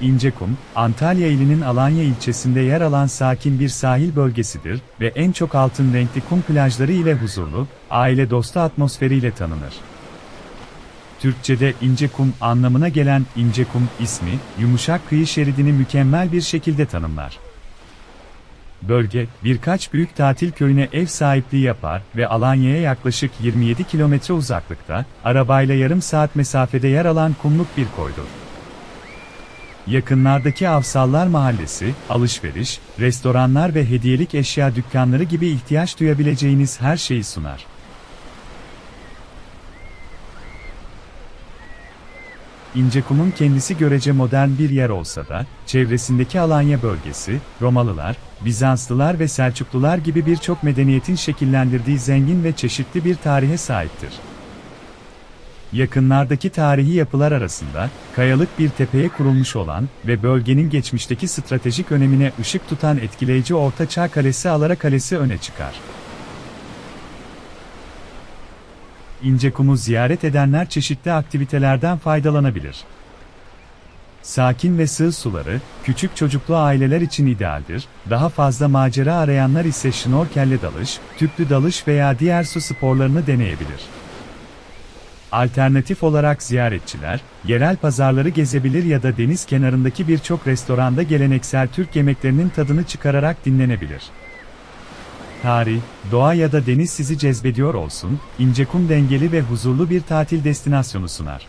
İncekum, Antalya ilinin Alanya ilçesinde yer alan sakin bir sahil bölgesidir ve en çok altın renkli kum plajları ile huzurlu, aile dostu atmosferiyle tanınır. Türkçe'de incekum anlamına gelen incekum ismi, yumuşak kıyı şeridini mükemmel bir şekilde tanımlar. Bölge, birkaç büyük tatil köyüne ev sahipliği yapar ve Alanya'ya yaklaşık 27 kilometre uzaklıkta, arabayla yarım saat mesafede yer alan kumluk bir koydur. Yakınlardaki Avsallar Mahallesi, alışveriş, restoranlar ve hediyelik eşya dükkanları gibi ihtiyaç duyabileceğiniz her şeyi sunar. İncekum'un kendisi görece modern bir yer olsa da, çevresindeki Alanya bölgesi, Romalılar, Bizanslılar ve Selçuklular gibi birçok medeniyetin şekillendirdiği zengin ve çeşitli bir tarihe sahiptir. Yakınlardaki tarihi yapılar arasında, kayalık bir tepeye kurulmuş olan ve bölgenin geçmişteki stratejik önemine ışık tutan etkileyici Orta Çağ Kalesi Alara Kalesi öne çıkar. İncekum'u ziyaret edenler çeşitli aktivitelerden faydalanabilir. Sakin ve sığ suları, küçük çocuklu aileler için idealdir, daha fazla macera arayanlar ise şnorkelle dalış, tüplü dalış veya diğer su sporlarını deneyebilir. Alternatif olarak ziyaretçiler, yerel pazarları gezebilir ya da deniz kenarındaki birçok restoranda geleneksel Türk yemeklerinin tadını çıkararak dinlenebilir. Tarih, doğa ya da deniz sizi cezbediyor olsun, İncekum dengeli ve huzurlu bir tatil destinasyonu sunar.